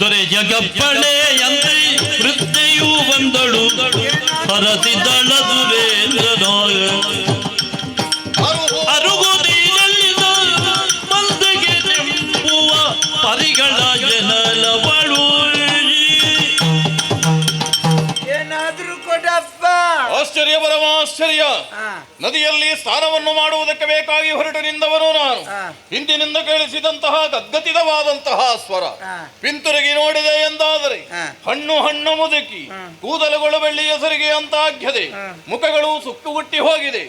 ದೊರೆ ಜಗಪ್ಪಳೆ ಎಂದ್ರೆ ವೃದ್ಧೆಯೂ ಬಂದಳು. ಹರಸಿದಳ ದುರೇಂದ್ರನಾಯ ಆಶ್ಚರ್ಯ. ನದಿಯಲ್ಲಿ ಸ್ನಾನವನ್ನು ಮಾಡುವುದಕ್ಕೆ ಬೇಕಾಗಿ ಹೊರಟು ನಿಂದವನು ನಾನು. ಹಿಂದಿನಿಂದ ಕೇಳಿಸಿದಂತಹ ಗದ್ಗತಿತವಾದಂತಹ ಸ್ವರ. ಪಿಂತುರುಗಿ ನೋಡಿದೆ ಎಂದಾದರೆ ಹಣ್ಣು ಹಣ್ಣು ಮುದುಕಿ ಕೂದಲುಗಳು ಬೆಳ್ಳಿಯ ಹೆಸರಿಗೆ ಅಂತಾಗ್ಯದೆ. ಮುಖಗಳು ಸುಕ್ಕುಗುಟ್ಟಿ ಹೋಗಿದೆ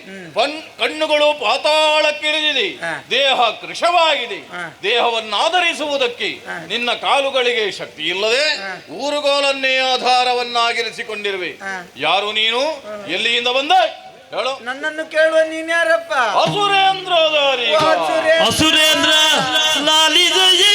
ಕಣ್ಣುಗಳು ಪಾತಾಳಕ್ಕಿಳಿದಿದೆ. ದೇಹ ಕೃಶವಾಗಿದೆ. ದೇಹವನ್ನಾಧರಿಸುವುದಕ್ಕೆ. ನಿನ್ನ ಕಾಲುಗಳಿಗೆ ಶಕ್ತಿ ಇಲ್ಲದೆ ಊರುಗೋಲನ್ನೇ ಆಧಾರವನ್ನಾಗಿರಿಸಿಕೊಂಡಿರುವೆ. ಯಾರು ನೀನು? ಎಲ್ಲಿಯಿಂದ ಬಂದೆ? ಹೇಳು. ನನ್ನನ್ನು ಕೇಳುವ ನೀನ್ಯಾರಪ್ಪ ಯಾರಪ್ಪ? ಅಸುರೇಂದ್ರ ಸುರೇ- ಅಸುರೇಂದ್ರ. ಲಾಲಿದಯೇ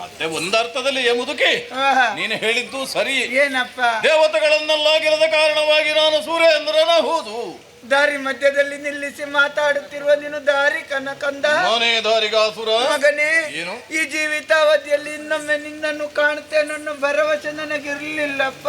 ಮತ್ತೆ ಒಂದರ್ಥದಲ್ಲಿ ಏ ಮುದುಕಿ. ನೀನು ಹೇಳಿದ್ದು ಸರಿ. ಏನಪ್ಪ? ದೇವತೆಗಳನ್ನೆಲ್ಲಾಗಿರದ ಕಾರಣವಾಗಿ ನಾನು ಸೂರ್ಯೇಂದ್ರನ ಹೌದು. ದಾರಿ ಮಧ್ಯದಲ್ಲಿ ನಿಲ್ಲಿಸಿ ಮಾತಾಡುತ್ತಿರುವ ನೀನು ದಾರಿ ಕನಕಂದ. ನಾನೇ ದಾರಿಗಾಸುರ ಮಗನೇ ಏನು? ಈ ಜೀವಿತಾವಧಿಯಲ್ಲಿ ಇನ್ನೊಮ್ಮೆ ನಿನ್ನನ್ನು ಕಾಣುತ್ತೇನೆ ನನ್ನ ಭರವಸೆ ನನಗಿರ್ಲಿಲ್ಲಪ್ಪ.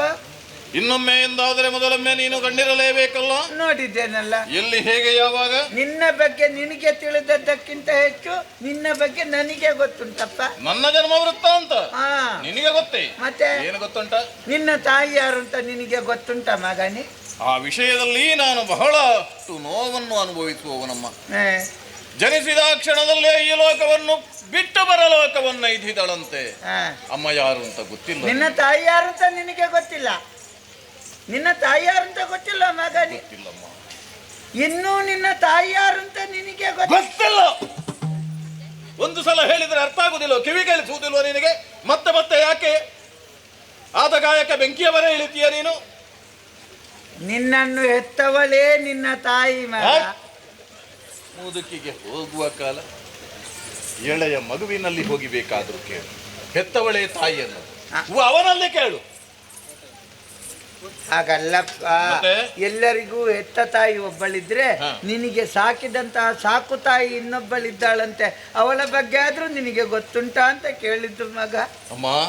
ಇನ್ನೊಮ್ಮೆ ಎಂದಾದ್ರೆ ಮೊದಲೊಮ್ಮೆ ನೀನು ಕಂಡಿರಲೇಬೇಕಲ್ಲ? ನೋಡಿದ್ದೇನಲ್ಲ. ಎಲ್ಲಿ ಹೇಗೆ ಯಾವಾಗ? ನಿನ್ನ ಬಗ್ಗೆ ನಿನಗೆ ತಿಳಿದದ್ದಕ್ಕಿಂತ ಹೆಚ್ಚು ನಿನ್ನ ಬಗ್ಗೆ ನನಗೆ ಗೊತ್ತುಂಟಪ್ಪ. ನನ್ನ ಜನ್ಮ ವೃತ್ತ ಅಂತ? ಹಾ. ನಿನಗೆ ಗೊತ್ತೇ? ಮತ್ತೆ? ಏನು ಗೊತ್ತುಂಟ? ನಿನ್ನ ತಾಯಿ ಯಾರು ಅಂತ ನಿನಗೆ ಗೊತ್ತುಂಟ ಮಗನಿ? ಆ ವಿಷಯದಲ್ಲಿ ನಾನು ಬಹಳಷ್ಟು ನೋವನ್ನು ಅನುಭವಿಸುವವನಮ್ಮ. ಜನಿಸಿದ ಕ್ಷಣದಲ್ಲೇ ಈ ಲೋಕವನ್ನು ಬಿಟ್ಟು ಬರಲೋಕವನ್ನು ಇದ್ದಿದಳಂತೆ. ಅಮ್ಮ ಯಾರು ಅಂತ ಗೊತ್ತಿಲ್ಲ. ನಿನ್ನ ತಾಯಿ ಯಾರು ಅಂತ ನಿನಗೆ ಗೊತ್ತಿಲ್ಲ. ನಿನ್ನ ತಾಯಿಯಾರಂತ ಗೊತ್ತಿಲ್ಲ ಮಗ ಗೊತ್ತಿಲ್ಲಮ್ಮ. ಇನ್ನೂ ನಿನ್ನ ತಾಯಿಯಾರಂತ ನಿನಗೆ ಗೊತ್ತಿಲ್ಲ. ಒಂದು ಸಲ ಹೇಳಿದ್ರೆ ಅರ್ಥ ಆಗುದಿಲ್ಲ. ಕಿವಿ ಕೇಳಿಸುವುದಿಲ್ವ ನಿನಗೆ? ಮತ್ತೆ ಮತ್ತೆ ಯಾಕೆ? ಆದ ಗಾಯಕ ಬೆಂಕಿಯವರೇ ಇಳಿತೀಯ ನೀನು? ನಿನ್ನನ್ನು ಹೆತ್ತವಳೇ ನಿನ್ನ ತಾಯಿ ಮಗ? ಮುದುಕಿಗೆ ಹೋಗುವ ಕಾಲ. ಎಳೆಯ ಮಗುವಿನಲ್ಲಿ ಹೋಗಿಬೇಕಾದ್ರೂ ಕೇಳು. ಹೆತ್ತವಳೇ ತಾಯಿಯನ್ನು. ಅವನಲ್ಲಿ ಕೇಳು. ಹಾಗಲ್ಲಪ್ಪ? ಎಲ್ಲರಿಗೂ ಹೆತ್ತ ತಾಯಿ ಒಬ್ಬಳಿದ್ರೆ. ನಿನಗೆ ಸಾಕಿದಂತಹ ಸಾಕು ತಾಯಿ ಇನ್ನೊಬ್ಬಳಿದ್ದಾಳಂತೆ. ಅವಳ ಬಗ್ಗೆ ಆದ್ರೂ ನಿನಗೆ ಗೊತ್ತುಂಟಾ ಅಂತ ಕೇಳಿದ್ದು ಮಗ.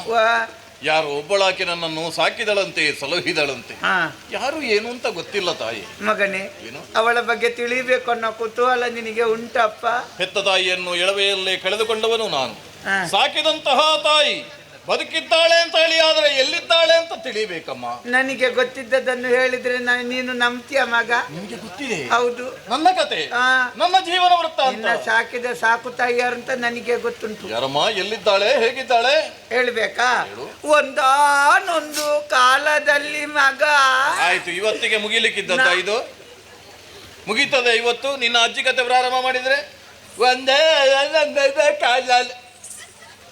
ವಾ. ಯಾರು ಒಬ್ಬಳಾಕೆ ನನ್ನನ್ನು ಸಾಕಿದಳಂತೆ ಸಲಹಿದಳಂತೆ? ಯಾರು ಏನು ಅಂತ ಗೊತ್ತಿಲ್ಲ ತಾಯಿ. ಮಗನೇ ಏನು? ಅವಳ ಬಗ್ಗೆ ತಿಳಿಬೇಕು ಅನ್ನೋ ಕುತೂಹಲ ನಿನಗೆ ಉಂಟಪ್ಪ. ಹೆತ್ತ ತಾಯಿಯನ್ನು ಎಳವೆಯಲ್ಲೇ ಕಳೆದುಕೊಂಡವನು ನಾನು. ಸಾಕಿದಂತಹ ತಾಯಿ ಬದುಕಿದ್ದಾಳೆ ಅಂತ ಹೇಳಿ ಆದ್ರೆ ಎಲ್ಲಿದ್ದಾಳೆ ಅಂತ ತಿಳಿಬೇಕಮ್ಮ. ನನಗೆ ಗೊತ್ತಿದ್ದದನ್ನು ಹೇಳಿದ್ರೆ ನಾನು ನೀನು ನಂಬ್ತೀಯ ಮಗ? ನಿಮಗೆ ಗೊತ್ತಿದೆ. ಹೌದು. ನನ್ನ ಕತೆ. ಆ. ನನ್ನ ಜೀವನ ವೃತ್ತ ನಿನ್ನ ಅಂತ ಸಾಕಿದ ಸಾಕು ತಾಯಿಯಾರು ಅಂತ ನನಗೆ ಗೊತ್ತುಂಟು. ಯಾರಮ್ಮ ಎಲ್ಲಿದ್ದಾಳೆ ಹೇಗಿದ್ದಾಳೆ? ಹೇಳ್ಬೇಕಾ? ಹೇಳು. ಒಂದಾನೊಂದು ಕಾಲದಲ್ಲಿ ಮಗ. ಆಯ್ತು ಇವತ್ತಿಗೆ ಮುಗಿಲಿಕ್ಕಿದ್ದಂತ ನಾ- ಇದು? ಮುಗೀತದೆ ಇವತ್ತು? ನಿನ್ನ ಅಜ್ಜಿ ಕತೆ ಪ್ರಾರಂಭ ಮಾಡಿದ್ರೆ? ಒಂದೇ ಒಂದೇ ಕಾಲ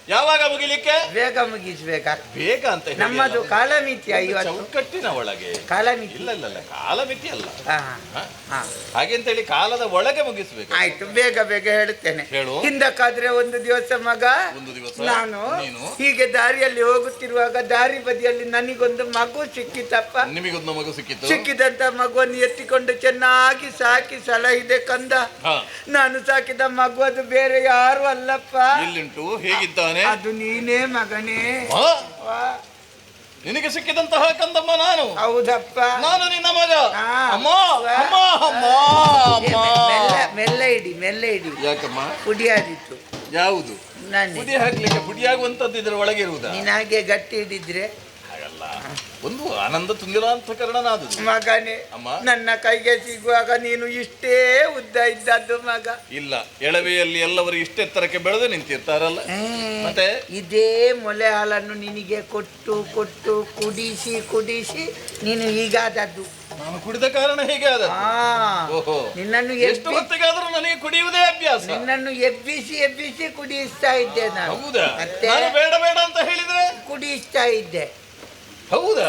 ಯಾವಾಗ ಮುಗಿಲಿಕ್ಕೆ? ಬೇಗ ಮುಗಿಸ್ಬೇಕಾ? ಬೇಗ ಅಂತ ಹೇಳಿ ನಮ್ಮದು ಕಾಲಮಿತಿ ಚೌಕಟ್ಟಿನ ಒಳಗೆ. ಕಾಲಮಿತಿ. ಇಲ್ಲ ಇಲ್ಲ ಇಲ್ಲ ಕಾಲಮಿತಿ ಅಲ್ಲ. ಹಾ, ಹಾ? ಹಾ. ಹಾಗೆಂತೇಳಿ ಕಾಲದ ಒಳಗೆ ಮುಗಿಸ್ಬೇಕು. ಆಯ್ತು ಬೇಗ ಬೇಗ ಹೇಳುತ್ತೇನೆ ಹೇಳು. ಹಿಂದಕ್ಕಾದ್ರೆ ಒಂದು ದಿವಸ ಮಗ ಒಂದು ದಿವಸ ನಾನು ನೀನು. ಹೀಗೆ ದಾರಿಯಲ್ಲಿ ಹೋಗುತ್ತಿರುವಾಗ ದಾರಿ ಬದಿಯಲ್ಲಿ ನನಗೊಂದು ಮಗು ಸಿಕ್ಕಿತಪ್ಪ. ನಿಮಗೊಂದು ಮಗು ಸಿಕ್ಕಿತ್ತು? ಸಿಕ್ಕಿದಂತ ಮಗುವನ್ನು ಎತ್ತಿಕೊಂಡು ಚೆನ್ನಾಗಿ ಸಾಕಿ ಸಲಹಿದೆ ಕಂದ. ಹ. ನಾನು ಸಾಕಿದ ಮಗು ಅದು ಬೇರೆ ಯಾರು ಅಲ್ಲಪ್ಪ. ಎಲ್ಲಿಂಟು ಹೇಗಿದ್ದಾನೆ? ಅದು ನೀನೇ ಮಗನೇ? ವಾ, ನಿನಗೆ ಸಿಕ್ಕಿದಂತಹ ಕಂದಮ್ಮ ನಾನು. ಹೌದಪ್ಪ. ನಾನು ನಿನ್ನ ಮಗ. ಅಮ್ಮ ಅಮ್ಮ ಅಮ್ಮ ಏ, ಅಮ್ಮ. ಮೆ- ಮೆಲ್ಲ ಮೆಲ್ಲ ಇಡಿ ಮೆಲ್ಲ ಇಡಿ. ಯಾಕಮ್ಮ? ಪುಡಿಯಾದಿತ್ತು. ಯಾವುದು? ನಾನು. ಪುಡಿ ಹಾಕ್ಲಿಕ್ಕೆ ಪುಡಿಯಾಗುವಂತದ್ದು ಇದ್ರ ಒಳಗೆ ಇರುವುದಾ ನೀನಾಗೆ ಗಟ್ಟಿ ಹಿಡಿದ್ರೆ ಒಂದು ಆನಂದ ತುಂದಿರಾಂತಕರಣನಾದುದು ಮಗನೇ ಅಮ್ಮ. ನನ್ನ ಕೈಗೆ ಸಿಗುವಾಗ ನೀನು ಇಷ್ಟೇ ಉದ್ದ ಇದ್ದದ್ದು ಮಗ. ಇಲ್ಲ ಎಳವೆಯಲ್ಲಿ ಎಲ್ಲವರು ಇಷ್ಟೆತ್ತರಕ್ಕೆ ಬೆಳೆದು ನಿಂತಿರ್ತಾರಲ್ಲ. ಮತ್ತೆ? ಇದೇ ಮೊಲೆ ಹಾಲನ್ನು ನಿನಗೆ ಕೊಟ್ಟು ಕೊಟ್ಟು ಕುಡಿಸಿ ಕುಡಿಸಿ ನೀನು ಹೀಗಾದದ್ದು. ನಾನು ಕುಡಿದ ಕಾರಣ ಹೇಗೆ ಆದ ಆ ಓಹೋ. ನಿನ್ನನ್ನು ಎಷ್ಟು ಹೊತ್ತಿಗಾದರೂ ನನಗೆ ಕುಡಿಯುವುದೇ ಅಭ್ಯಾಸ. ನಿನ್ನನ್ನು ಎಬ್ಬಿಸಿ ಎಬ್ಬಿಸಿ ಕುಡಿಸ್ತಾ ಇದ್ದೆ ನಾನು. ಹೌದಾ? ಬೇಡ ಬೇಡ ಅಂತ ಹೇಳಿದ್ರೆ? ಕುಡಿಸ್ತಾ ಇದ್ದೆ. ಹೌದಾ?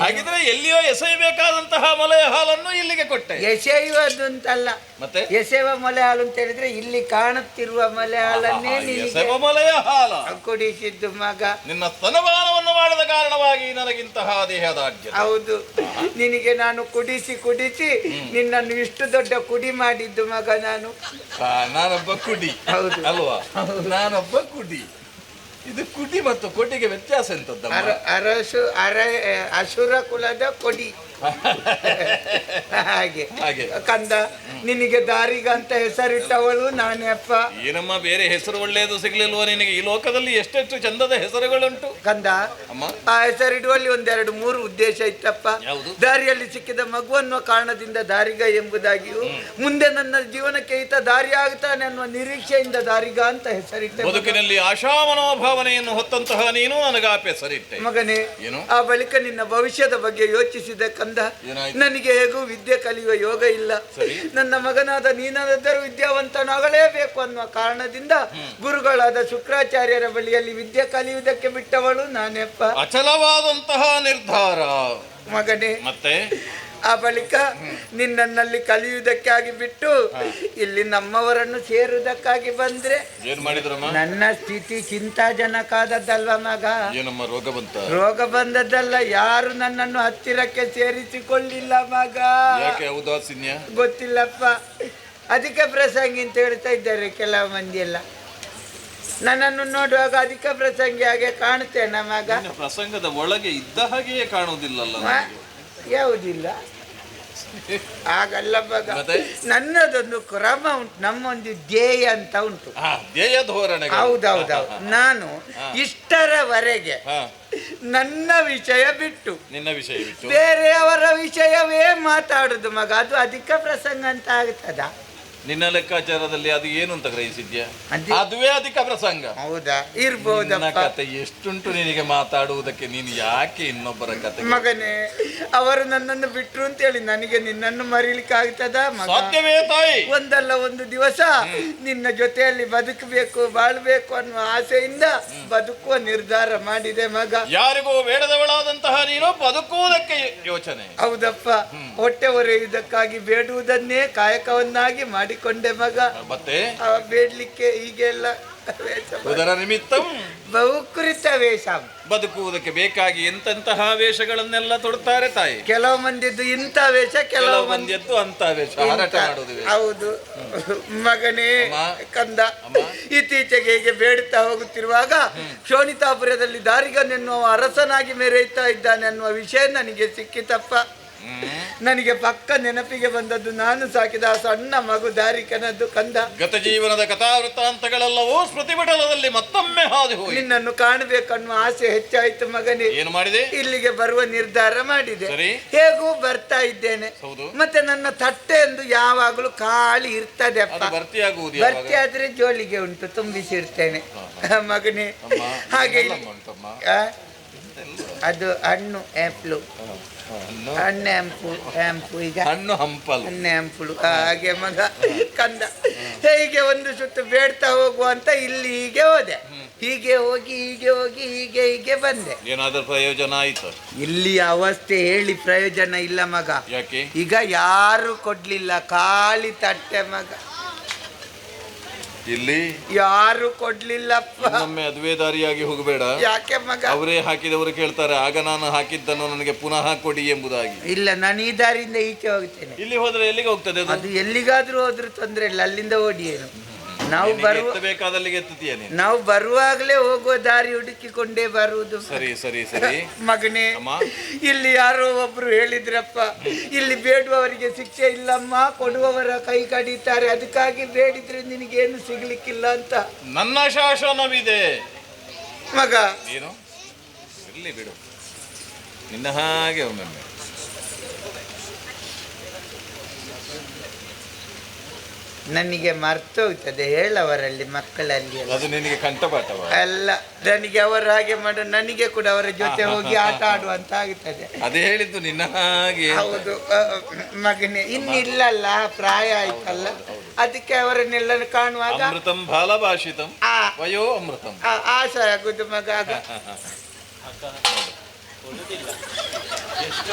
ಹಾಗಿದ್ರೆ ಎಲ್ಲಿಯೋ ಎಸೆಯಬೇಕಾದಂತಹ ಮೊಲೆಯ ಹಾಲನ್ನು ಇಲ್ಲಿಗೆ ಕೊಟ್ಟೆ. ಎಸೆಯುವುದು ಅಂತಲ್ಲ ಮತ್ತೆ? ಎಸೆಯುವ ಮೊಲೆ ಹಾಲು ಅಂತ ಹೇಳಿದ್ರೆ ಇಲ್ಲಿ ಕಾಣುತ್ತಿರುವ ಮೊಲೆ ಹಾಲನ್ನೇ ಎಸೆವ ಮೊಲೆಯ ಹಾಲ. ಕುಡಿಸಿದ್ದು ಮಗ. ನಿನ್ನ ಸ್ತನಪಾನವನ್ನು ಮಾಡದ ಕಾರಣವಾಗಿ ನನಗಿಂತಹ ದೇಹದ ಹೌದು. ನಿನಗೆ ನಾನು ಕುಡಿಸಿ ಕುಡಿಸಿ ನಿನ್ನನ್ನು ಇಷ್ಟು ದೊಡ್ಡ ಕುಡಿ ಮಾಡಿದ್ದು ಮಗ ನಾನು. ನಾನೊಬ್ಬ ಕುಡಿ. ಹೌದು. ಅಲ್ವಾ? ನಾನೊಬ್ಬ ಕುಡಿ. ಇದು ಕುಡಿ ಮತ್ತು ಕೋಟಿಗೆ ವ್ಯತ್ಯಾಸ ಎಂತದ್ದು ಅರ ಅರಸು ಅರ ಅಸುರ ಕುಲದ ಕೊಡಿ. ಹಾಗೆ. ಹಾಗೆ. ಕಂದ ನಿನಗೆ ದಾರಿಗಂತ ಹೆಸರಿಟ್ಟವಳು ನಾನೇ ಅಪ್ಪ ಏನಮ್ಮ ಬೇರೆ ಹೆಸರು ಒಳ್ಳೆಯದು ಸಿಗ್ಲಿಲ್ವ ನಿನಗೆ? ಈ ಲೋಕದಲ್ಲಿ ಎಷ್ಟೆಷ್ಟು ಚಂದದ ಹೆಸರುಗಳುಂಟು. ಕಂದ ಅಮ್ಮ. ಆ ಹೆಸರಿಡುವಲ್ಲಿ ಒಂದೆರಡು ಮೂರು ಉದ್ದೇಶ ಇತ್ತಪ್ಪ? ದಾರಿಯಲ್ಲಿ ಸಿಕ್ಕಿದ ಮಗು ಅನ್ನುವ ಕಾರಣದಿಂದ ದಾರಿಗ ಎಂಬುದಾಗಿಯೂ ಮುಂದೆ ನನ್ನ ಜೀವನಕ್ಕೆ ಈತ ದಾರಿ ಆಗ್ತಾನೆ ಅನ್ನುವ ನಿರೀಕ್ಷೆಯಿಂದ ದಾರಿಗ ಅಂತ ಹೆಸರಿಟ್ಟೆ ಬದುಕಿನಲ್ಲಿ ಆಶಾ ಮನೋಭಾವನೆಯನ್ನು ಹೊತ್ತಂತಹ ನೀನು ನನಗಾಪೆ ಹೆಸರಿಟ್ಟೆ ಮಗನೇ ಏನು? ಆ ಬಳಿಕ ನಿನ್ನ ಭವಿಷ್ಯದ ಬಗ್ಗೆ ಯೋಚಿಸಿದ ಕಂದ ನನಗೆ ಹೇಗೂ ವಿದ್ಯೆ ಕಲಿಯುವ ಯೋಗ ಇಲ್ಲ. ನನ್ನ ಮಗನಾದ ನೀನಾದರೂ ವಿದ್ಯಾವಂತನಾಗಲೇಬೇಕು ಅನ್ನುವ ಕಾರಣದಿಂದ ಗುರುಗಳಾದ ಶುಕ್ರಾಚಾರ್ಯರ ಬಳಿಯಲ್ಲಿ ವಿದ್ಯೆ ಕಲಿಯುವುದಕ್ಕೆ ಬಿಟ್ಟವಳು ನಾನೆಪ್ಪ. ಅಚಲವಾದಂತಹ ನಿರ್ಧಾರ. ಮಗನೇ ಮತ್ತೆ? ಆ ಬಳಿಕ ನಿನ್ನಲ್ಲಿ ಕಲಿಯುವುದಕ್ಕಾಗಿ ಬಿಟ್ಟು ಇಲ್ಲಿ ನಮ್ಮವರನ್ನು ಸೇರುವುದಕ್ಕಾಗಿ ಬಂದ್ರೆ ಏನ್ ಮಾಡಿದ್ರಮ್ಮ? ನನ್ನ ಸ್ಥಿತಿ ಚಿಂತಾಜನಕಾದದ್ದಲ್ವ ಮಗ? ಏನಮ್ಮ ರೋಗ ಬಂತ? ರೋಗ ಬಂದದ್ದಲ್ಲ ಯಾರು ನನ್ನನ್ನು ಹತ್ತಿರಕ್ಕೆ ಸೇರಿಸಿಕೊಳ್ಳಿಲ್ಲ ಮಗ. ಯಾಕೆ ಔದಾಸೀನ್ಯ? ಗೊತ್ತಿಲ್ಲಪ್ಪ. ಅಧಿಕ ಪ್ರಸಂಗಿ ಅಂತ ಹೇಳ್ತಾ ಇದ್ದಾರೆ ಕೆಲವು ಮಂದಿ ಎಲ್ಲ ನನ್ನನ್ನು ನೋಡುವಾಗ ಅಧಿಕ ಪ್ರಸಂಗಿ ಹಾಗೆ ಕಾಣ್ತೇನೆ ಮಗ? ಪ್ರಸಂಗದ ಒಳಗೆ ಇದ್ದ ಹಾಗೆಯೇ ಕಾಣುವುದಿಲ್ಲಲ್ಲ. ಯಾವುದಿಲ್ಲ. ಆಗಲ್ಲ ಮಗ. ನನ್ನದೊಂದು ಕ್ರಮ ಉಂಟು ನಮ್ಮೊಂದು ಧ್ಯೇಯ ಅಂತ ಉಂಟು. ಧ್ಯೇಯ ಧೋರಣೆ ಹೌದೌದೌದು. ನಾನು ಇಷ್ಟರವರೆಗೆ ನನ್ನ ವಿಷಯ ಬಿಟ್ಟು ನಿನ್ನ ವಿಷಯ ಬಿಟ್ಟು. ಬೇರೆಯವರ ವಿಷಯವೇ ಮಾತಾಡುದು ಮಗ. ಅದು ಅಧಿಕ ಪ್ರಸಂಗ ಅಂತ ಆಗ್ತದ? ನಿನ್ನ ಲೆಕ್ಕಾಚಾರದಲ್ಲಿ ಅದು ಏನು ಅಂತ ಗ್ರಹಿಸಿದ್ಯಾ? ಅದೇ- ಅದುವೇ ಅಧಿಕ ಪ್ರಸಂಗ. ಹೌದಾ? ನಿನ್ನ ಕತೆ ಎಷ್ಟುಂಟು ನಿನಗೆ ಮಾತಾಡುವುದಕ್ಕೆ ನೀನು ಯಾಕೆ ಇನ್ನೊಬ್ಬರ ಕತೆ ಮಗನೇ ಅವರು ನನ್ನನ್ನು ಬಿಟ್ರು ಅಂತ ಹೇಳಿ ನನಗೆ ನಿನ್ನನ್ನು ಮರೀಲಿಕ್ಕೆ ಆಗ್ತದ ಮಗ? ಸಾಧ್ಯವೇ ತಾಯಿ? ಒಂದಲ್ಲ ಒಂದು ದಿವಸ ನಿನ್ನ ಜೊತೆಯಲ್ಲಿ ಬದುಕಬೇಕು ಬಾಳ್ಬೇಕು ಅನ್ನುವ ಆಸೆಯಿಂದ ಬದುಕುವ ನಿರ್ಧಾರ ಮಾಡಿದೆ ಮಗ. ಯಾರಿಗೂ ಬೇಡದವಳಾದಂತಹ ನೀನು ಬದುಕುವುದಕ್ಕೆ ಯೋಚನೆ. ಹೌದಪ್ಪ. ಹೊಟ್ಟೆ ಹೊರೆಯುವುದಕ್ಕಾಗಿ ಬೇಡುವುದನ್ನೇ ಕಾಯಕವನ್ನಾಗಿ ಮಾಡಿಕೊಂಡೆ ಮಗ. ಮತ್ತೆ? ಅವ ಬೇಡ್ಲಿಕ್ಕೆ ಹೀಗೆಲ್ಲ ಉದರ ನಿಮಿತ್ತಂ? ಬಹುಕೃತ ವೇಷ. ಬದುಕುವುದಕ್ಕೆ ಬೇಕಾಗಿ ಎಂತೆಂತಹ ವೇಷಗಳನ್ನೆಲ್ಲ ತೊಡುತ್ತಾರೆ ತಾಯಿ? ಕೆಲವು ಮಂದಿದ್ದು ಇಂಥ ವೇಷ ಕೆಲವು ಮಂದಿದ್ದು ಅಂತ ವೇಷ. ಹಾರಾಟ ಮಾಡುವುದು ವೇಷ. ಹೌದು ಮಗನೇ. ಕಂದ. ಇತ್ತೀಚೆಗೆ ಹೀಗೆ ಬೇಡುತ್ತಾ ಹೋಗುತ್ತಿರುವಾಗ ಶೋಣಿತಾಪುರದಲ್ಲಿ ದಾರಿಗನೆನ್ನುವ ಅರಸನಾಗಿ ಮೆರೆಯುತ್ತಾ ಇದ್ದಾನೆ ಅನ್ನುವ ವಿಷಯ ನನಗೆ ಸಿಕ್ಕಿತಪ್ಪ. ಹ್ಮ್. ನನಗೆ ಪಕ್ಕ ನೆನಪಿಗೆ ಬಂದದ್ದು ನಾನು ಸಾಕಿದ ಆ ಸಣ್ಣ ಮಗು ದಾರಿಕನದ್ದು ಕಂದ. ಗತ ಜೀವನದ ಕಥಾವೃತ್ತಾಂತಗಳೆಲ್ಲವೂ ಸ್ಮೃತಿಪಟಲದಲ್ಲಿ ಮತ್ತೊಮ್ಮೆ ಹಾದು ಹೋಗಿ ನಿನ್ನನ್ನು ಕಾಣಬೇಕನ್ನುವ ಆಸೆ ಹೆಚ್ಚಾಯಿತು ಮಗನೇ. ಏನು ಮಾಡಿದೆ? ಇಲ್ಲಿಗೆ ಬರುವ ನಿರ್ಧಾರ ಮಾಡಿದೆ. ಸರಿ. ಹೇಗೂ ಬರ್ತಾ ಇದ್ದೇನೆ. ಹೌದು. ಮತ್ತೆ ನನ್ನ ತಟ್ಟೆ ಎಂದು ಯಾವಾಗಲೂ ಖಾಲಿ ಇರ್ತದೆ ಅದು ಅಪ್ಪ ಭರ್ತಿಯಾಗುವುದು ಯಾವಾಗ? ಆದ್ರೆ ಜೋಳಿಗೆ ಉಂಟು ತುಂಬಿಸಿರ್ತೇನೆ. ಮಗನೇ. ಅಮ್ಮ, ಹಾಗೆ ಉಂಟಮ್ಮ. ಆ? ಅದು ಹಣ್ಣು ಆ್ಯಂಪ್ಲು ಹಣ್ಣು. ಹಂಪು ಹಂಪು ಈಗ. ಹಣ್ಣು ಹಂಪಲು. ಹಣ್ಣು ಹಂಪುಳು. ಹಾಗೆ ಮಗ ಕಂದ. ಹೀಗೆ ಒಂದು ಸುತ್ತು ಬೇಡ್ತಾ ಹೋಗುವ ಅಂತ ಇಲ್ಲಿ ಹೀಗೆ ಹೋದೆ. ಹೀಗೆ ಹೋಗಿ ಹೀಗೆ ಹೋಗಿ ಹೀಗೆ ಹೀಗೆ ಬಂದೆ. ಏನಾದ್ರೂ ಪ್ರಯೋಜನ ಆಯ್ತು? ಇಲ್ಲಿ ಅವಸ್ಥೆ ಹೇಳಿ ಪ್ರಯೋಜನ ಇಲ್ಲ ಮಗ. ಯಾಕೆ? ಈಗ ಯಾರು ಕೊಡ್ಲಿಲ್ಲ. ಖಾಲಿ ತಟ್ಟೆ ಮಗ. ಇಲ್ಲಿ ಯಾರು ಕೊಡ್ಲಿಲ್ಲಪ್ಪ. ಇನ್ನೊಮ್ಮೆ ಅದುವೇ ದಾರಿಯಾಗಿ ಹೋಗಬೇಡ. ಯಾಕೆ ಮಗ? ಅವರೇ ಹಾಕಿದವರು ಕೇಳ್ತಾರೆ ಆಗ ನಾನು ಹಾಕಿದ್ದನ್ನು ನನಗೆ ಪುನಃ ಕೊಡಿ ಎಂಬುದಾಗಿ. ಇಲ್ಲ ನಾನು ಈ ದಾರಿಯಿಂದ ಈಚೆ ಹೋಗ್ತೇನೆ. ಇಲ್ಲಿ ಹೋದ್ರೆ ಎಲ್ಲಿಗೆ ಹೋಗ್ತದೆ ಅದು? ಅದು ಎಲ್ಲಿಗಾದ್ರೂ ಹೋದ್ರೂ ತೊಂದ್ರೆ ಇಲ್ಲ ಅಲ್ಲಿಂದ ಓಡಿ ಏನು? ನಾವು ಬರುವ ನಾವು ಬರುವಾಗಲೇ ಹೋಗುವ ದಾರಿ ಹುಡುಕಿಕೊಂಡೇ ಬರುವುದು. ಸರಿ ಸರಿ ಸರಿ. ಮಗನೇ. ಇಲ್ಲಿ ಯಾರೋ ಒಬ್ರು ಹೇಳಿದ್ರಪ್ಪ ಇಲ್ಲಿ ಬೇಡುವವರಿಗೆ ಶಿಕ್ಷೆ ಇಲ್ಲಮ್ಮ ಕೊಡುವವರ ಕೈ ಕಡಿತಾರೆ. ಅದಕ್ಕಾಗಿ ಬೇಡಿದ್ರೆ ನಿನಗೇನು ಸಿಗ್ಲಿಕ್ಕಿಲ್ಲ ಅಂತ. ನನ್ನ ಶಾಸನವಿದೆ. ಮಗ ಏನು ಇರ್ಲಿ ಬಿಡು. ನಿನ್ನ ಹಾಗೆ ಒಮ್ಮೊಮ್ಮೆ. ನನಗೆ ಮರ್ತೋಗ್ತದೆ ಹೇಳವರಲ್ಲಿ ಮಕ್ಕಳಲ್ಲಿ ಎಲ್ಲ. ಅದು ನಿನಗೆ ಕಂಠಪಾಠವ ಅಲ್ಲ ನನಗೆ ಅವರು ಹಾಗೆ ಮಾಡ ನನಗೆ ಕೂಡ ಅವರ ಜೊತೆ ಹೋಗಿ ಆಟ ಆಡುವಂತ ಆಗುತ್ತದೆ ಅದೇ ಹೇಳಿದ್ದು ನಿನ್ನ ಹಾಗೆ. ಹೌದು ಮಗನೇ ಮಗನೇ ಇನ್ನಿಲ್ಲಲ್ಲ ಪ್ರಾಯ ಆಯ್ತಲ್ಲ. ಅದಕ್ಕೆ ಅವರನ್ನೆಲ್ಲ ಕಾಣುವಾಗ ಅಮೃತಂ ಬಾಲಭಾಷಿತಂ ಆ ವಯೋ ಅಮೃತಂ. ಆ, ಆಸೆ ಆಗುದು ಮಗ ಆಗ.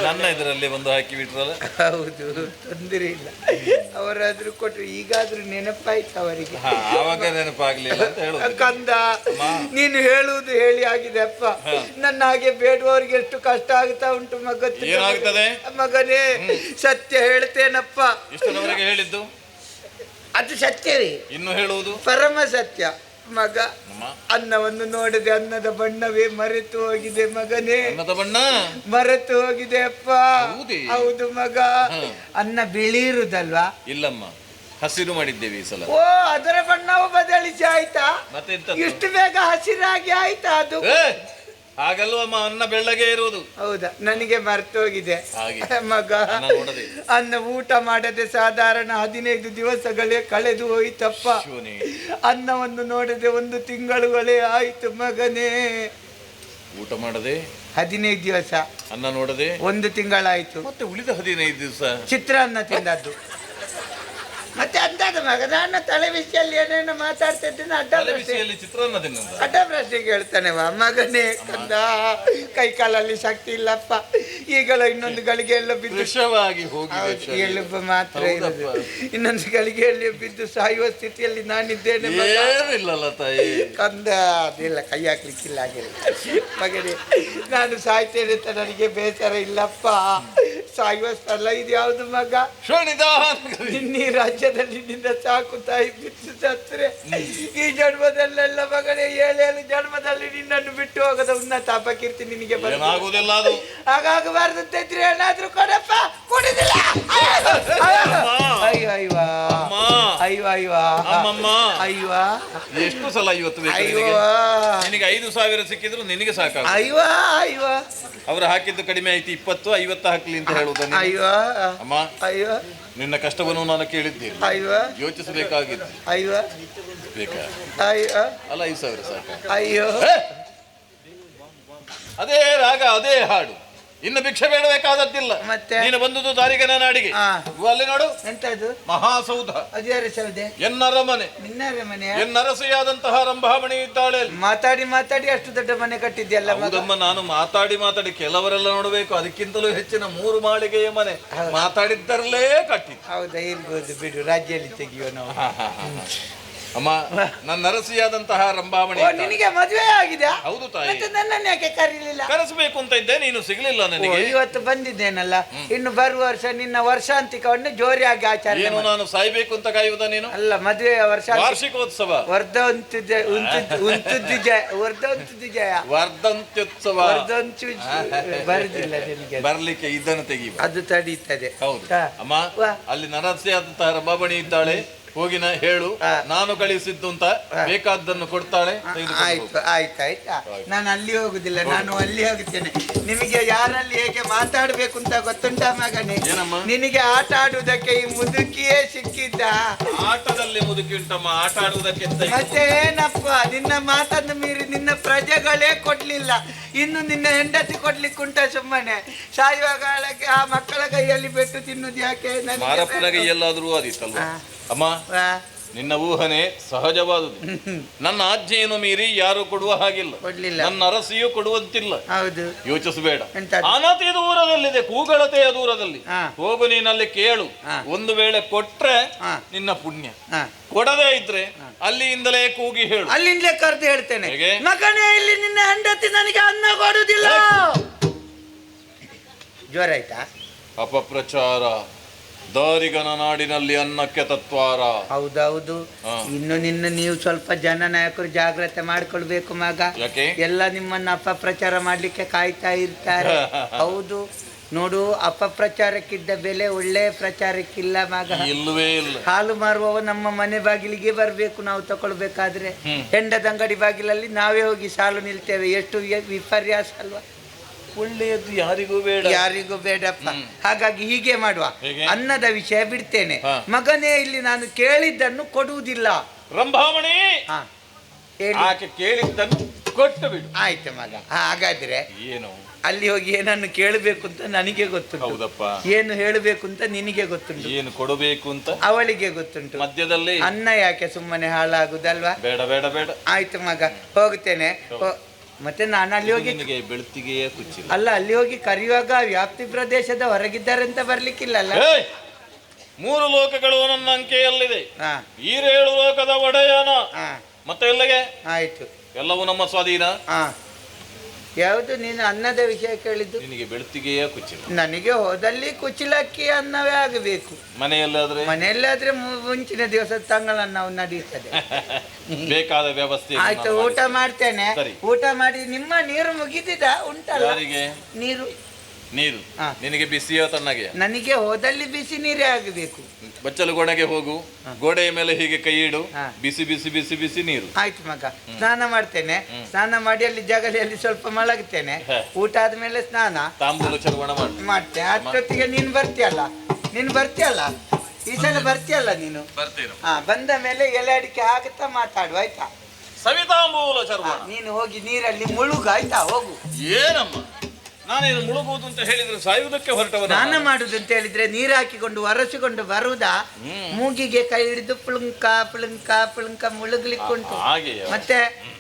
ನನ್ನ ಇದರಲ್ಲಿ ಬಂದು ಹಾಕಿ ಬಿಟ್ರಲ್ಲ? ಹೌದು ತೊಂದರೆ ಇಲ್ಲ. ಅವರಾದ್ರೂ ಕೊಟ್ರು ಈಗಾದ್ರೂ ನೆನಪಾಯ್ತು ಅವರಿಗೆ. ಹಾ ಆವಾಗ ನೆನಪಾಗ್ಲಿಲ್ಲ ಅಂತ ಹೇಳುದು. ಕಂದ ನೀನು ಹೇಳುವುದು ಹೇಳಿ ಆಗಿದೆ ಅಪ್ಪ. ನನ್ನ ಹಾಗೆ ಬೇಡುವವರಿಗೆ ಎಷ್ಟು ಕಷ್ಟ ಆಗ್ತಾ ಉಂಟು ಮಗ ಏನಾಗ್ತದೆ? ಮಗನೇ. ಸತ್ಯ ಹೇಳ್ತೇನಪ್ಪ. ಇಷ್ಟರವರೆಗೆ ಹೇಳಿದ್ದು? ಅದು ಸತ್ಯವೇ. ಇನ್ನು ಹೇಳುವುದು? ಪರಮ ಸತ್ಯ. ಮಗ ಅನ್ನವನ್ನು ನೋಡದೆ ಅನ್ನದ ಬಣ್ಣವೇ ಮರೆತು ಹೋಗಿದೆ ಮಗನೇ. ಬಣ್ಣ? ಮರೆತು ಹೋಗಿದೆ ಅಪ್ಪ. ಹೌದೇ? ಮಗ. ಅನ್ನ ಬಿಳಿ ಇರುದಲ್ವಾ ಇಲ್ಲಮ್ಮ ಹಸಿರು ಮಾಡಿದ್ದೇವೆ ಈ ಸಲ. ಓ ಅದರ ಬಣ್ಣವು ಬದಲಿಸಿ ಆಯ್ತಾ? ಮತ್ತೆ ಇಷ್ಟು ಬೇಗ ಹಸಿರಾಗಿ ಆಯ್ತಾ ಅದು? ಹಾಗಲ್ವಮ್ಮ ಅನ್ನ ಬೆಳ್ಳಗೆ ಇರುವುದು. ಹೌದಾ? ನನಗೆ ಮರ್ತೋಗಿದೆ. ಹಾಗೆ. ಮಗ ಅನ್ನ ನೋಡದೆ. ಅನ್ನ ಊಟ ಮಾಡದೆ ಸಾಧಾರಣ ಹದಿನೈದು ದಿವಸಗಳೇ ಕಳೆದು ಹೋಯ್ತಪ್ಪ. ಶಿವನೇ. ಅನ್ನವನ್ನು ನೋಡದೆ ಒಂದು ತಿಂಗಳುಗಳೇ ಆಯ್ತು ಮಗನೇ. ಊಟ ಮಾಡದೆ? ಹದಿನೈದು ದಿವಸ. ಅನ್ನ ನೋಡದೆ? ಒಂದು ತಿಂಗಳಾಯ್ತು. ಮತ್ತೆ ಉಳಿದ ಹದಿನೈದು ದಿವಸ? ಚಿತ್ರಾನ್ನ ತಿಂದದ್ದು. ಅಂದಾದ ಮಗ. ನಾನು ತಲೆ ವಿಷಯಲ್ಲಿ ಏನೇನು ಮಾತಾಡ್ತಾ ಇದ್ದೇನೆ ಅಡ್ಡ ಪ್ರಶ್ನೆ ಚಿತ್ರಾನ್ನ ಅಡ್ಡ ಪ್ರಶ್ನೆಗೆ ಹೇಳ್ತಾನೆ ವಾ. ಮಗನೇ ಕಂದ ಕೈ ಕಾಲಲ್ಲಿ ಶಕ್ತಿ ಇಲ್ಲಪ್ಪ. ಈಗಲೂ ಇನ್ನೊಂದು ಗಳಿಗೆ ಎಲ್ಲ ಬಿದ್ದು ವಿಷವಾಗಿ ಹೋಗಿ ಎಲುಬು ಮಾತ್ರ ಇರುದು. ಇನ್ನೊಂದು ಗಳಿಗೆಯಲ್ಲಿ ಬಿದ್ದು ಸಾಯುವ ಸ್ಥಿತಿಯಲ್ಲಿ ನಾನಿದ್ದೇನೆ ಮಗ. ಏನಿಲ್ಲಲ್ಲ ತಾಯಿ. ಕಂದ ಅದಿಲ್ಲ ಕೈ ಹಾಕ್ಲಿಕ್ಕಿಲ್ಲ ಹಾಗೆ. ಮಗನೇ ನಾನು ಸಾಯ್ತೇನೆ ಅಂತ ನನಗೆ ಬೇಸರ ಇಲ್ಲಪ್ಪ. ಸಾಯುವ ಸ್ಥಳ ಇದು ಯಾವುದು ಮಗ ನಿನ್ನ ಈ ರಾಜ್ಯದಲ್ಲಿ ನಿನ್ನ ಸಾಕು ತಾಯಿ ಬಿತ್ತು ಸತ್ರೆ ಈ ಜನ್ಮದಲ್ಲೆಲ್ಲ ಮಗನೇ ಏಳೇಳು ಜನ್ಮದಲ್ಲಿ ನಿನ್ನನ್ನು ಬಿಟ್ಟು ಹೋಗದ ಉನ್ನತ ಅಪಕೀರ್ತಿ ನಿನಗೆ ಅದು. ಹಾಗಾಗಬಾರ್ದು ಅಂತ ಇದ್ರೆ ಏನಾದ್ರೂ ಕೊಡಪ್ಪ. ಕೊಡುದಿಲ್ಲ ಅಯ್ಯೋ ಅಯ್ಯೋ. ಅಮ್ಮ. ಅಯ್ಯೋ ಅಯ್ಯೋ. ಅಮ್ಮಮ್ಮ. ಅಯ್ಯೋ. ಎಷ್ಟು ಸಲ ಇವತ್ತು ಅಯ್ಯೋ ನಿನಗೆ? ನಿನಗೆ ಐದು ಸಾವಿರ ಸಿಕ್ಕಿದ್ರು ನಿನಗೆ ಸಾಕು ಅಯ್ಯೋ ಅಯ್ಯೋ. ಅವರು ಹಾಕಿದ್ದು ಕಡಿಮೆ ಆಯ್ತು ಇಪ್ಪತ್ತು ಐವತ್ತು ಹಾಕ್ಲಿ ಅಂತ ಹೇಳುವುದ ಅಯ್ಯೋ ಅಮ್ಮ ಅಯ್ಯೋ. ನಿನ್ನ ಕಷ್ಟವನ್ನು ನಾನು ಕೇಳಿದ್ದೇನೆ. ಅಯ್ಯೋ. ಯೋಚಿಸಬೇಕಾಗಿತ್ತು. ಅಯ್ಯೋ. ಬೇಕಾ? ಅಯ್ಯೋ. ಅಲ್ಲ ಐದು ಸಾವಿರ ಸಾಕು. ಅಯ್ಯೋ. ಅದೇ ರಾಗ ಅದೇ ಹಾಡು. ಇನ್ನು ಭಿಕ್ಷೆ ಬೇಡಬೇಕಾದದ್ದಿಲ್ಲ. ಮತ್ತೆ? ನೀನು ಬಂದದ್ದು ದಾರಿಗನ ನಾಡಿಗೆ ಆ. ಇವು ಅಲ್ಲಿ ನೋಡು. ಎಂತದು ಮಹಾಸೌಧ. ಅದ್ಯಾರ ಸೌದೆ ಎನ್ನರ ಮನೆ. ನಿನ್ನರ ಮನೆ ಎನ್ನರಸಿಯಾದಂತಹ ರಂಭಾಮಣಿ ಇದ್ದಾಳೆ ಅಲ್ಲಿ. ಮಾತಾಡಿ ಮಾತಾಡಿ ಅಷ್ಟು ದೊಡ್ಡ ಮನೆ ಕಟ್ಟಿದ್ಯಲ್ಲ ಮಗ? ಹೌದಮ್ಮ ನಾನು ಮಾತಾಡಿ ಮಾತಾಡಿ. ಕೆಲವರೆಲ್ಲ ನೋಡಬೇಕು ಅದಕ್ಕಿಂತಲೂ ಹೆಚ್ಚಿನ ಮೂರು ಮಾಳಿಗೆಯ ಮನೆ. ಮಾತಾಡಿದ್ದರಲ್ಲೇ ಕಟ್ಟಿದ್ದು. ಹೌದಾ ಇರ್ಬೋದು ಬಿಡು ರಾಜ್ಯದಲ್ಲಿ ತೆಗಿಯೋ ನಾವು. ಅಮ್ಮ ನನ್ನ ನರಸಿಯಾದಂತಹ ರಂಭಾವಣಿ ಓ. ನಿನಗೆ ಮದುವೆ ಆಗಿದೆ ಹೌದು ತಾಯಿ. ಮತ್ತೆ ನನ್ನನ್ನು ಯಾಕೆ ಕರೀಲಿಲ್ಲ? ಕರೆಸಬೇಕು ಅಂತ ಇದ್ದೆ ನೀನು ಸಿಗ್ಲಿಲ್ಲ ಓ, ನನಗೆ. ಇವತ್ತು ಬಂದಿದ್ದೇನಲ್ಲ? ಇನ್ನು ಬರುವ ವರ್ಷ ನಿನ್ನ ವರ್ಷಾಂತಿಕವನ್ನು ಜೋರಿಯಾಗಿ ಆಚರಣೆ ಏನು ಮಾಡು. ನಾನು ಸಾಯ್ಬೇಕು ಅಂತ ಕಾಯುವುದ ನೀನು? ಅಲ್ಲ ಮದುವೆ ವರ್ಷ ವಾರ್ಷಿಕೋತ್ಸವ. ವರ್ಧಂತು ಉಂತುದ್ದು ಜಯ. ವರ್ಧಂತು ಜಯ. ವರ್ಧಂತ್ಯುತ್ಸವ. ಬರುದಿಲ್ಲ ನಿನಗೆ. ಬರ್ಲಿಕ್ಕೆ ಇದನ್ನು ತೆಗಿ ಅದು ತಡೀತದೆ. ಹೌದು. ಹಾ. ಅಮ್ಮ ವಾ. ಅಲ್ಲಿ ನರಸಿಯಾದಂತಹ ರಂಭಾವಣಿ ಇದ್ದಾಳೆ. ಹೋಗಿನ ಹೇಳು. ನಾನು ಕಳಿಸಿದ್ದು ಅಂತ ಬೇಕಾದ್ದನ್ನು ಕೊಡ್ತಾಳೆ ಆಯ್ತು. ಆಯ್ತು ಆಯ್ತಾ. ನಾನು ಅಲ್ಲಿ ಹೋಗುದಿಲ್ಲ ನಾನು ಅಲ್ಲಿ ಹೋಗುತ್ತೇನೆ. ನಿಮಗೆ ಯಾರಲ್ಲಿ ಹೇಗೆ ಮಾತಾಡ್ಬೇಕು ಅಂತ ಗೊತ್ತುಂಟ ಮಗನೇ? ಏನಮ್ಮ? ನಿನಗೆ ಆಟ ಆಡುವುದಕ್ಕೆ ಈ ಮುದುಕಿಯೇ ಸಿಕ್ಕಿದ್ದ? ಆಟದಲ್ಲಿ ಮುದುಕಿ ಉಂಟಮ್ಮ ಆಟ ಆಡುವುದಕ್ಕೆ ಮತ್ತೆ ಏನಪ್ಪ? ನಿನ್ನ ಮಾತನ್ನು ಮೀರಿ ನಿನ್ನ ಪ್ರಜೆಗಳೇ ಕೊಡ್ಲಿಲ್ಲ. ಇನ್ನು ನಿನ್ನ ಹೆಂಡತಿ ಕೊಡ್ಲಿಕ್ಕೆ ಉಂಟ ಸುಮ್ಮನೆ. ಸಾಯುವ ಕಾಲಕ್ಕೆ ಆ ಮಕ್ಕಳ ಕೈಯಲ್ಲಿ ಬಿಟ್ಟು ತಿನ್ನುದು ಯಾಕೆ? ನನಗೆ ಆದಿತ್ತಲ್ವ ಅಮ್ಮ. ನಿನ್ನ ಊಹನೆ ಸಹಜವಾದುದು. ನನ್ನ ಆಜ್ಞೆಯನ್ನು ಮೀರಿ ಯಾರು ಕೊಡುವ ಹಾಗಿಲ್ಲ. ಕೊಡ್ಲಿಲ್ಲ. ನನ್ನ ಅರಸಿಯೂ ಕೊಡುವಂತಿಲ್ಲ. ಹೌದು. ಯೋಚಿಸಬೇಡ? ಅನತಿ ದೂರದಲ್ಲಿದೆ ಕೂಗಳತೆಯ ದೂರದಲ್ಲಿ. ಹೋಗು ನೀನಲ್ಲಿ ಕೇಳು. ಒಂದು ವೇಳೆ ಕೊಟ್ರೆ. ನಿನ್ನ ಪುಣ್ಯ. ಕೊಡದೇ ಇದ್ರೆ ಅಲ್ಲಿಯಿಂದಲೇ ಕೂಗಿ ಹೇಳು. ಅಲ್ಲಿಂದಲೇ ಕರೆದು ಹೇಳ್ತೇನೆ? ಮಗನೇ ಇಲ್ಲಿ ನಿನ್ನ ಹೆಂಡತಿ ನನಗೆ ಅನ್ನ ಕೊಡುದಿಲ್ಲ ಜ್ವರ ಆಯ್ತಾ ಅಪಪ್ರಚಾರ. ದಾರಿಗನ ನಾಡಿನಲ್ಲಿ ಅನ್ನಕ್ಕೆ ತತ್ವಾರ. ಹೌದೌದು. ಇನ್ನು ನಿನ್ನ ನೀವು ಸ್ವಲ್ಪ ಜನನಾಯಕರು ಜಾಗ್ರತೆ ಮಾಡ್ಕೊಳ್ಬೇಕು ಮಗ. ಯಾಕೆ? ಎಲ್ಲ ನಿಮ್ಮನ್ನ ಅಪಪ್ರಚಾರ ಮಾಡ್ಲಿಕ್ಕೆ ಕಾಯ್ತಾ ಇರ್ತಾರೆ. ಹೌದು. ನೋಡು ಅಪಪ್ರಚಾರಕ್ಕಿದ್ದ ಬೆಲೆ ಒಳ್ಳೆ ಪ್ರಚಾರಕ್ಕಿಲ್ಲ ಮಗ. ಇಲ್ಲವೇ ಇಲ್ಲ. ಹಾಲು ಮಾರುವವ ನಮ್ಮ ಮನೆ ಬಾಗಿಲಿಗೆ ಬರಬೇಕು ನಾವು ತಕೊಳ್ಬೇಕಾದ್ರೆ ಹೆಂಡದಂಗಡಿ ಹೆಂಡದ ಅಂಗಡಿ ಬಾಗಿಲಲ್ಲಿ ನಾವೇ ಹೋಗಿ ಸಾಲು ನಿಲ್ತೇವೆ. ಎಷ್ಟು ವಿಪರ್ಯಾಸ ಅಲ್ವಾ? ಒಳ್ಳೆಯದು ಯಾರಿಗೂ ಬೇಡ. ಯಾರಿಗೂ ಬೇಡಪ್ಪ. ಹಾಗಾಗಿ ಹೀಗೆ ಮಾಡುವ. ಅನ್ನದ ವಿಷಯ ಬಿಡ್ತೇನೆ. ಮಗನೇ ಇಲ್ಲಿ ನಾನು ಕೇಳಿದ್ದನ್ನು ಕೊಡುವುದಿಲ್ಲ. ರಂಭಾಮಣಿ! ಆಕೆ ಕೇಳಿದ್ದನ್ನು ಕೊಟ್ಟು ಬಿಡು. ಆಯ್ತು ಮಗ. ಹಾಗಾದ್ರೆ ಏನು? ಅಲ್ಲಿ ಹೋಗಿ ಏನನ್ನು ಕೇಳಬೇಕು ಅಂತ ನನಗೆ ಗೊತ್ತುಂಟು. ಹೌದಪ್ಪ. ಏನು ಹೇಳಬೇಕು ಅಂತ ನಿನಗೆ ಗೊತ್ತುಂಟು. ಏನು ಕೊಡಬೇಕು ಅಂತ? ಅವಳಿಗೆ ಗೊತ್ತುಂಟು. ಮಧ್ಯದಲ್ಲಿ? ಅನ್ನ ಯಾಕೆ ಸುಮ್ಮನೆ ಹಾಳಾಗುದಲ್ವಾ? ಬೇಡ ಬೇಡ ಬೇಡ. ಆಯ್ತು ಮಗ. ಹೋಗ್ತೇನೆ ಮತ್ತೆ ನಾನು ಅಲ್ಲಿ ಹೋಗಿ ಬೆಳ್ತಿಗೆಯೇ ಕುಚ್ಚಿಲ್ಲ. ಅಲ್ಲ ಅಲ್ಲಿ ಹೋಗಿ ಕರೆಯುವಾಗ ವ್ಯಾಪ್ತಿ ಪ್ರದೇಶದ ಹೊರಗಿದ್ದಾರೆ ಅಂತ ಬರ್ಲಿಕ್ಕಿಲ್ಲಲ್ಲ? ಅಲ್ಲ ಮೂರು ಲೋಕಗಳು ನನ್ನ ಅಂಕೆಯಲ್ಲಿದೆ. ಹಾ. ಈರೇಳು ಲೋಕದ ಒಡೆಯನ. ಹಾ. ಮತ್ತೆ ಎಲ್ಲಿಗೆ? ಆಯ್ತು. ಎಲ್ಲವೂ ನಮ್ಮ ಸ್ವಾಧೀನ. ಹಾ. ಯಾವುದು? ನೀನು ಅನ್ನದ ವಿಷಯ ಕೇಳಿದ್ದು? ನಿನಗೆ ಬೆಳತಿಗೆಯ ಕುಚಿಲ. ನನಗೆ ಹೋದಲ್ಲಿ ಕುಚಿಲಕ್ಕಿ ಅನ್ನವೇ ಆಗಬೇಕು. ಮನೆಯಲ್ಲಾದ್ರೆ? ಮನೆಯಲ್ಲಾದ್ರೆ ಮುಂಚಿನ ದಿವಸ ತಂಗಳನ್ನ ನಡೀತದೆ ಬೇಕಾದ ವ್ಯವಸ್ಥೆ ಆಯ್ತು ಊಟ ಮಾಡ್ತೇನೆ. ಊಟ ಮಾಡಿ ನಿಮ್ಮ ನೀರು ಮುಗಿದಿದ? ಉಂಟಲ್ಲ? ನೀರು. ನೀರು. ಹಾ. ನಿನಗೆ ಬಿಸಿಯೋ ತಣ್ಣಗೆ ನನಗೆ ಹೋದಲ್ಲಿ ಬಿಸಿ ನೀರೇ ಆಗಬೇಕು. ಬಚ್ಚಲು ಗೋಡೆಗೆ ಹೋಗು. ಗೋಡೆಯ ಮೇಲೆ ಹೀಗೆ ಕೈ ಇಡು. ಹಾ. ಬಿಸಿ ಬಿಸಿ ಬಿಸಿ ಬಿಸಿ ನೀರು. ಆಯ್ತು ಮಗ. ಸ್ನಾನ ಮಾಡ್ತೇನೆ. ಸ್ನಾನ ಮಾಡಿ ಅಲ್ಲಿ ಜಗಲಿಯಲ್ಲಿ ಸ್ವಲ್ಪ ಮಲಗ್ತೇನೆ. ಹ. ಊಟ ಆದ್ಮೇಲೆ ಸ್ನಾನ. ತಾಂಬೂಲ ಚರ್ವಣ ಮಾಡು. ಮಾಡ್ತೇನೆ ಅಷ್ಟೊತ್ತಿಗೆ ನೀನು ಬರ್ತೀಯಲ್ಲ? ನೀನು ಬರ್ತೀಯಲ್ಲ? ಈ ಸಲ ಬರ್ತೀಯಲ್ಲ ನೀನು? ಹಾ ಬಂದ ಮೇಲೆ ಎಲೆ ಅಡಿಕೆ ಹಾಕುತ್ತಾ ಮಾತಾಡು ಆಯ್ತಾ? ಸವಿತಾಂಬೂಲ ಹಾ, ಚರ್ವಣ ನೀನು ಹೋಗಿ ನೀರಲ್ಲಿ ಮುಳುಗು ಆಯ್ತಾ? ಹೋಗು. ಏನಮ್ಮ? ನಾನೇನು ಮುಳುಗುವುದು ಅಂತ ಹೇಳಿದ್ರೆ ಸಾಯುವುದಕ್ಕೆ ಹೊರಟವ ಸ್ನಾನ ಮಾಡುದು ಅಂತ ಹೇಳಿದ್ರೆ ನೀರು ಹಾಕಿಕೊಂಡು ಒರೆಸಿಕೊಂಡು ಬರುವುದಾ? ಮೂಗಿಗೆ ಕೈ ಹಿಡಿದು ಪುಳುಂಕ ಪುಳುಂಕ ಪುಳುಂಕ ಮುಳುಗ್ಲಿಕ್ಕುಂಟು ಹಾಗೆಯಾ? ಮತ್ತೆ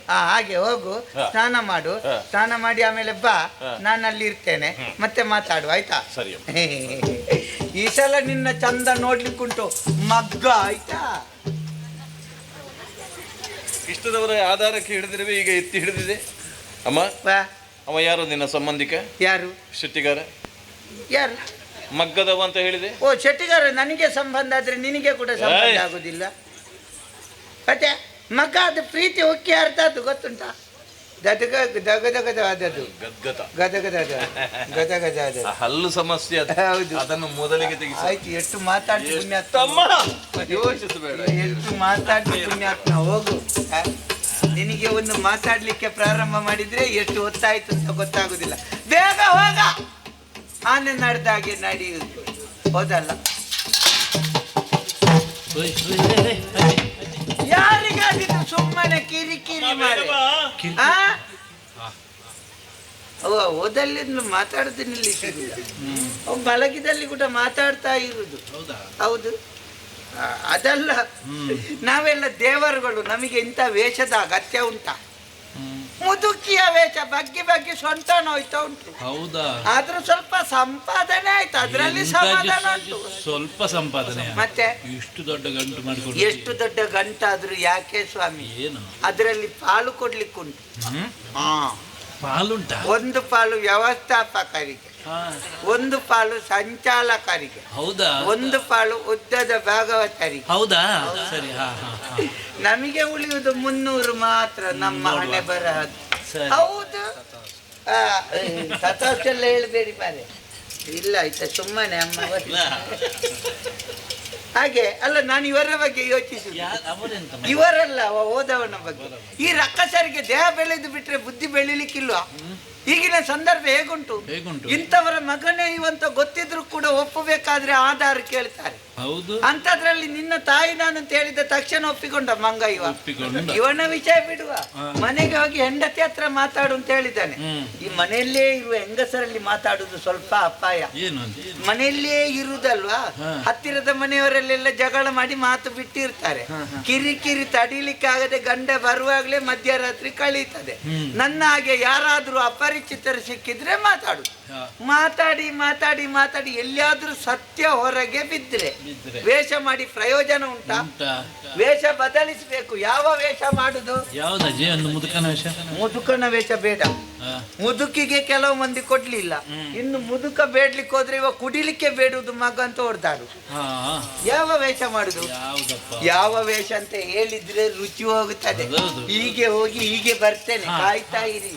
ಆ ಹಾಗೆ ಹೋಗು ಸ್ನಾನ ಮಾಡು. ಸ್ನಾನ ಮಾಡಿ ಆಮೇಲೆ ಬಾ. ನಾನು ಅಲ್ಲಿ ಇರ್ತೇನೆ. ಮತ್ತೆ ಮಾತಾಡು ಆಯ್ತಾ? ಸರಿ ಅಮ್ಮ. ಈ ಸಲ ನಿನ್ನ ಚಂದ ನೋಡ್ಲಿಕ್ಕುಂಟು ಮಗ್ಗ ಆಯ್ತಾ? ಇಷ್ಟದವರ ಆಧಾರಕ್ಕೆ ಹಿಡಿದಿರುವೆ ಈಗ ಎತ್ತಿ ಹಿಡಿದಿದೆ. ಅಮ್ಮ ಬಾ. ಅವ ಯಾರು ನಿನ್ನ ಸಂಬಂಧಿಕ? ಯಾರು? ಶೆಟ್ಟಿಗಾರ? ಯಾರು? ಮಗ್ಗದವ ಅಂತ ಹೇಳಿದೆ. ಓ ಶೆಟ್ಟಿಗಾರ ನನಗೆ ಸಂಬಂಧ ಆದರೆ ನಿನಗೆ ಕೂಡ ಸಂಬಂಧ ಆಗೋದಿಲ್ಲ. ಮತ್ತೆ ಮಗ ಅದು ಪ್ರೀತಿ ಉಕ್ಕಿ ಅರ್ಥ ಅದು ಗೊತ್ತುಂಟಾ ಗದಗ ಗದಗದ ಆದದ್ದು. ಗದಗದ ಗದಗದ ಆದದ್ದು. ಹಲ್ಲು ಸಮಸ್ಯೆ ಅದು. ಹೌದು. ಅದನ್ನು ಮೊದಲಿಗೆ ತೆಗೆಸಿ. ಆಯ್ತು ಎಷ್ಟು ಮಾತಾಡ್ತಿ ಪುಣ್ಯಾತ್ಮ. ಯೋಚಿಸಬೇಡ. ಎಷ್ಟು ಮಾತಾಡ್ತಿ ಪುಣ್ಯಾತ್ಮ ಹೋಗು? ನಿನಗೆ ಒಂದು ಮಾತಾಡ್ಲಿಕ್ಕೆ ಪ್ರಾರಂಭ ಮಾಡಿದ್ರೆ ಎಷ್ಟು ಹೊತ್ತಾಯ್ತು ಅಂತ ಗೊತ್ತಾಗುದಿಲ್ಲ. ಬೇಗ ಹೋಗ! ಆನೆ ನಡೆದಾಗೆ ನಡೆಯುದು ಹೋದಲ್ಲ. ಯಾರಿಗಾದಿದ್ರು ಸುಮ್ಮನೆ ಕಿರಿಕಿರಿ ಮಾಡಿ. ಆ? ಅವ ಓದಲ್ಲಿ ಮಾತಾಡ್ತೀನಿ ಮಲಗಿದಲ್ಲಿ ಕೂಡ ಮಾತಾಡ್ತಾ ಇರುದು. ಹೌದು. ಅದಲ್ಲ. ನಾವೆಲ್ಲ ದೇವರುಗಳು ನಮಗೆ ಇಂಥ ವೇಷದ ಅಗತ್ಯ ಉಂಟ. ಮುದುಕಿಯ ವೇಷ ಬಗ್ಗೆ ಬಗ್ಗೆ ಸ್ವಂತ ನೋಯ್ತಾ ಉಂಟು. ಹೌದಾ? ಆದ್ರೂ ಸ್ವಲ್ಪ ಸಂಪಾದನೆ ಆಯ್ತು ಅದರಲ್ಲಿ ಸಮಾಧಾನ ಉಂಟು. ಸ್ವಲ್ಪ ಸಂಪಾದನೆ ಮತ್ತೆ? ಎಷ್ಟು ದೊಡ್ಡ ಗಂಟು ಮಾಡಿಕೊಂಡು ಎಷ್ಟು ದೊಡ್ಡ ಗಂಟಾದ್ರೂ ಯಾಕೆ ಸ್ವಾಮಿ? ಏನು? ಅದರಲ್ಲಿ ಪಾಲು ಕೊಡ್ಲಿಕ್ಕುಂಟು. ಹ್ಮ್? ಹಾ. ಪಾಲುಂಟಾ? ಒಂದು ಪಾಲು ವ್ಯವಸ್ಥಾಪಕರಿಗೆ ಒಂದು ಪಾಲು ಸಂಚಾಲಕರಿಗೆ ಹೌದಾ? ಒಂದು ಪಾಲು ಉದ್ದದ ಭಾಗವತರಿಗೆ. ಹೌದಾ? ಸರಿ. ನಮಗೆ ಉಳಿಯುವುದು ಮುನ್ನೂರು ಮಾತ್ರ ನಮ್ಮ ಹಣೆ ಬರಹ ಸರಿ. ಹೌದು. ಏ, ತಥಾಸ್ತೆಲ್ಲ ಹೇಳ್ಬೇಡಿ ಮಾರೆ. ಇಲ್ಲ ಆಯ್ತಾ ಸುಮ್ಮನೆ ಅಮ್ಮ. ಹಾಗೆ ಅಲ್ಲ ನಾನು ಇವರ ಬಗ್ಗೆ ಯೋಚಿಸಿ ಇವರಲ್ಲ ಓದವನ ಹೋದವನ ಬಗ್ಗೆ ಈ ರಕ್ಕಸರಿಗೆ ದೇಹ ಬೆಳೆದು ಬಿಟ್ರೆ ಬುದ್ಧಿ ಬೆಳಿಲಿಕ್ಕಿಲ್ವಾ? ಈಗಿನ ಸಂದರ್ಭ ಹೇಗುಂಟು? ಇಂಥವರ ಮಗನೇ ಇವಂತ ಗೊತ್ತಿದ್ರು ಕೂಡ ಒಪ್ಪಬೇಕಾದ್ರೆ ಆಧಾರ ಕೇಳ್ತಾರೆ. ಹೌದು. ಅಂತದ್ರಲ್ಲಿ ನಿನ್ನ ತಾಯಿ ನಾನು ಅಂತ ಹೇಳಿದ ತಕ್ಷಣ ಒಪ್ಪಿಕೊಂಡ ಮಂಗ ಇವ ಒಪ್ಪಿಕೊಂಡ. ಇವನ ವಿಷಯ ಬಿಡುವ. ಮನೆಗೆ ಹೋಗಿ ಹೆಂಡತಿ ಹತ್ರ ಮಾತಾಡು ಅಂತ ಹೇಳಿದ್ದಾನೆ. ಈ ಮನೆಯಲ್ಲೇ ಇರುವ ಹೆಂಗಸರಲ್ಲಿ ಮಾತಾಡುದು ಸ್ವಲ್ಪ ಅಪಾಯ. ಏನು ಅಂತ ಮನೆಯಲ್ಲೇ ಇರುದಲ್ವಾ. ಹತ್ತಿರದ ಮನೆಯವರಲ್ಲೆಲ್ಲ ಜಗಳ ಮಾಡಿ ಮಾತು ಬಿಟ್ಟಿರ್ತಾರೆ. ಕಿರಿಕಿರಿ ತಡಿಲಿಕ್ಕಾಗದೆ ಗಂಡ ಬರುವಾಗಲೇ ಮಧ್ಯರಾತ್ರಿ ಕಳೀತದೆ. ನನ್ನ ಹಾಗೆ ಯಾರಾದ್ರೂ ಅಪರಿಚಿತರು ಸಿಕ್ಕಿದ್ರೆ ಮಾತಾಡು. ಹಾ, ಮಾತಾಡಿ ಮಾತಾಡಿ ಮಾತಾಡಿ ಎಲ್ಲಿಯಾದ್ರೂ ಸತ್ಯ ಹೊರಗೆ ಬಿದ್ದರೆ ಬಿದ್ರೆ. ವೇಷ ಮಾಡಿ ಪ್ರಯೋಜನ ಉಂಟಾ? ವೇಷ ಬದಲಿಸಬೇಕು. ಯಾವ ವೇಷ ಮಾಡುದು? ಯಾವ್ದಜ್ಜಿ ಒಂದು ಮುದುಕನ ವೇಷ? ಮುದುಕನ ವೇಷ ಬೇಡ. ಮುದುಕಿಗೆ ಕೆಲವು ಮಂದಿ ಕೊಡ್ಲಿಲ್ಲ. ಇನ್ನು ಮುದುಕ ಬೇಡ್ಲಿಕ್ಕೆ ಹೋದ್ರೆ ಇವ ಕುಡಿಲಿಕ್ಕೆ ಬೇಡುದು ಮಗ ಅಂತ ಹೊಡ್ದಾರು. ಯಾವ ವೇಷ ಮಾಡುದು? ಯಾವ ವೇಷ ಅಂತ ಹೇಳಿದ್ರೆ ರುಚಿ ಹೋಗುತ್ತದೆ. ಹೀಗೆ ಹೋಗಿ ಹೀಗೆ ಬರ್ತೇನೆ. ಕಾಯ್ತಾ ಇರಿ.